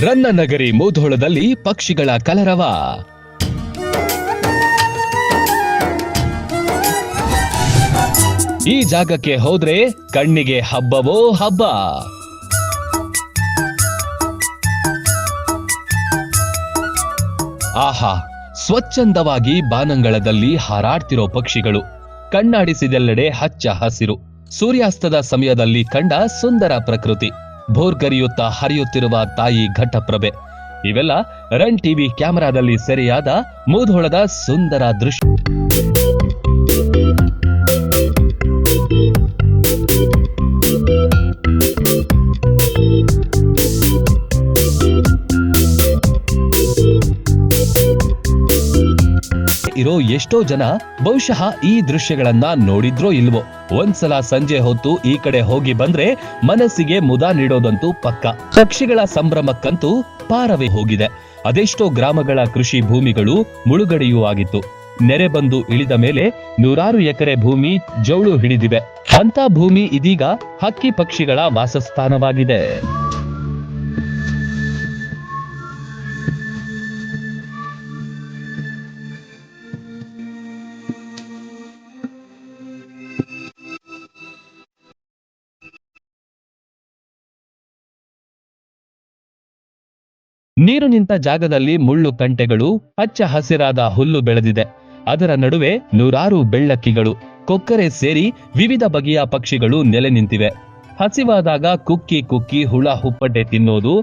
ರನ್ನ ನಗರಿ ಮೂಧೋಳದಲ್ಲಿ ಪಕ್ಷಿಗಳ ಕಲರವ. ಈ ಜಾಗಕ್ಕೆ ಹೋದ್ರೆ ಕಣ್ಣಿಗೆ ಹಬ್ಬವೋ ಹಬ್ಬ. ಆಹಾ, ಸ್ವಚ್ಛಂದವಾಗಿ ಬಾನಂಗಳದಲ್ಲಿ ಹಾರಾಡ್ತಿರೋ ಪಕ್ಷಿಗಳು. ಕಣ್ಣಾಡಿಸಿದೆಲ್ಲೆಡೆ ಹಚ್ಚ ಹಸಿರು. ಸೂರ್ಯಾಸ್ತದ ಸಮಯದಲ್ಲಿ ಕಂಡ ಸುಂದರ ಪ್ರಕೃತಿ. ಭೋರ್ಗರಿಯುತ್ತಾ ಹರಿಯುತ್ತಿರುವ ತಾಯಿ ಘಟ್ಟಪ್ರಭೆ ಇವೆಲ್ಲ ರನ್ ಟಿವಿ ಕ್ಯಾಮೆರಾದಲ್ಲಿ ಸೆರೆಯಾದ ಮೂಧೋಳದ ಸುಂದರ ದೃಶ್ಯ. ಇರೋ ಎಷ್ಟೋ ಜನ ಬಹುಶಃ ಈ ದೃಶ್ಯಗಳನ್ನ ನೋಡಿದ್ರೋ ಇಲ್ವೋ. ಒಂದ್ಸಲ ಸಂಜೆ ಹೊತ್ತು ಈ ಕಡೆ ಹೋಗಿ ಬಂದ್ರೆ ಮನಸ್ಸಿಗೆ ಮುದ ನೀಡೋದಂತೂ ಪಕ್ಕ. ಪಕ್ಷಿಗಳ ಸಂಭ್ರಮಕ್ಕಂತೂ ಪಾರವೇ ಹೋಗಿದೆ. ಅದೆಷ್ಟೋ ಗ್ರಾಮಗಳ ಕೃಷಿ ಭೂಮಿಗಳು ಮುಳುಗಡೆಯೂ ಆಗಿತ್ತು. ನೆರೆ ಬಂದು ಇಳಿದ ಮೇಲೆ ನೂರಾರು ಎಕರೆ ಭೂಮಿ ಜೌಳು ಹಿಡಿದಿವೆ. ಅಂತ ಭೂಮಿ ಇದೀಗ ಹಕ್ಕಿ ಪಕ್ಷಿಗಳ ವಾಸಸ್ಥಾನವಾಗಿದೆ. ನೀರು ನಿಂತ ಜಾಗದಲ್ಲಿ ಮುಳ್ಳು ಕಂಟೆಗಳು ಹಚ್ಚ ಹಸಿರಾದ ಹುಲ್ಲು ಬೆಳೆದಿದೆ. ಅದರ ನಡುವೆ ನೂರಾರು ಬೆಳ್ಳಕ್ಕಿಗಳು, ಕೊಕ್ಕರೆ ಸೇರಿ ವಿವಿಧ ಬಗೆಯ ಪಕ್ಷಿಗಳು ನೆಲೆ ನಿಂತಿವೆ. ಹಸಿವಾದಾಗ ಕುಕ್ಕಿ ಕುಕ್ಕಿ ಹುಳ ಹುಪ್ಪಟೆ ತಿನ್ನೋದು,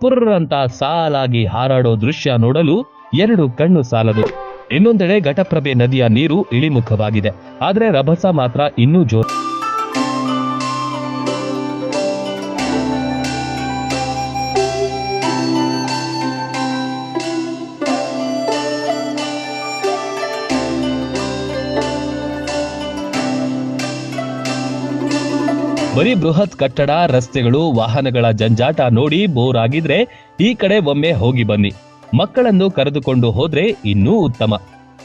ಪುರ್ರಂತ ಸಾಲಾಗಿ ಹಾರಾಡೋ ದೃಶ್ಯ ನೋಡಲು ಎರಡು ಕಣ್ಣು ಸಾಲದು. ಇನ್ನೊಂದೆಡೆ ಘಟಪ್ರಭೆ ನದಿಯ ನೀರು ಇಳಿಮುಖವಾಗಿದೆ. ಆದ್ರೆ ರಭಸ ಮಾತ್ರ ಇನ್ನೂ ಜೋರ್. ಬರೀ ಬೃಹತ್ ಕಟ್ಟಡ, ರಸ್ತೆಗಳು, ವಾಹನಗಳ ಜಂಜಾಟ ನೋಡಿ ಬೋರ್ ಆಗಿದ್ರೆ ಈ ಕಡೆ ಒಮ್ಮೆ ಹೋಗಿ ಬನ್ನಿ. ಮಕ್ಕಳನ್ನು ಕರೆದುಕೊಂಡು ಹೋದ್ರೆ ಇನ್ನೂ ಉತ್ತಮ.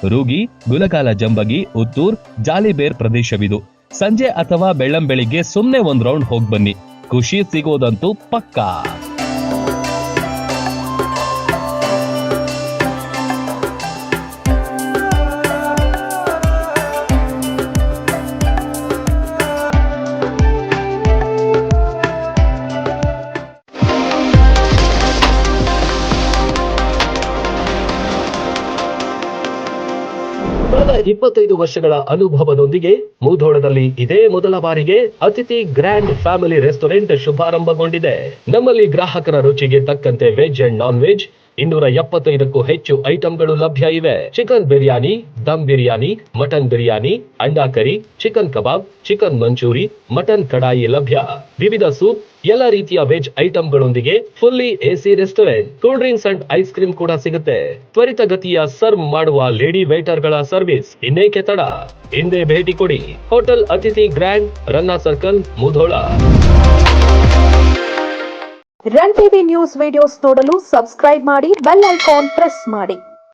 ರೂಗಿ, ಗುಲಗಾಲ ಜಂಬಗಿ, ಉತ್ತೂರ್, ಜಾಲಿಬೇರ್ ಪ್ರದೇಶವಿದು. ಸಂಜೆ ಅಥವಾ ಬೆಳ್ಳಂಬೆಳಿಗ್ಗೆ ಸುಮ್ಮನೆ ಒಂದ್ ರೌಂಡ್ ಹೋಗ್ಬನ್ನಿ ಖುಷಿ ಸಿಗೋದಂತೂ ಪಕ್ಕಾ. ಕಳೆದ ಇಪ್ಪತ್ತೈದು ವರ್ಷಗಳ ಅನುಭವದೊಂದಿಗೆ ಮೂಧೋಳದಲ್ಲಿ ಇದೇ ಮೊದಲ ಬಾರಿಗೆ ಅತಿಥಿ ಗ್ರ್ಯಾಂಡ್ ಫ್ಯಾಮಿಲಿ ರೆಸ್ಟೋರೆಂಟ್ ಶುಭಾರಂಭಗೊಂಡಿದೆ. ನಮ್ಮಲ್ಲಿ ಗ್ರಾಹಕರ ರುಚಿಗೆ ತಕ್ಕಂತೆ ವೆಜ್ ಅಂಡ್ ನಾನ್ ವೆಜ್ ಇನ್ನೂರ ಎಪ್ಪತ್ತೈದಕ್ಕೂ ಹೆಚ್ಚು ಐಟಂಗಳು ಲಭ್ಯ ಇವೆ. Chicken biryani, dum biryani, mutton biryani, anda curry, chicken kebab, chicken manchurian, mutton kadai ಲಭ್ಯ. ವಿವಿಧ ಸೂಪ್ ಎಲ್ಲ ರೀತಿಯ veg ಐಟಂಗಳೊಂದಿಗೆ fully AC restaurant. Cool drinks and ice cream ಕೂಡ ಸಿಗುತ್ತೆ. ತ್ವರಿತಗತಿಯ ಸರ್ವ್ ಮಾಡುವ ಲೇಡಿ ವೇಟರ್ಗಳ ಸರ್ವಿಸ್ ಇನ್ನೇಕೆ ತಡ? ಹಿಂದೆ ಭೇಟಿ ಕೊಡಿ. Hotel Athithi grand, Ranna circle, Mudhol. Run TV news videos ನೋಡಲು ಸಬ್ಸ್ಕ್ರೈಬ್ ಮಾಡಿ ಬೆಲ್ ಐಕಾನ್ ಪ್ರೆಸ್ ಮಾಡಿ.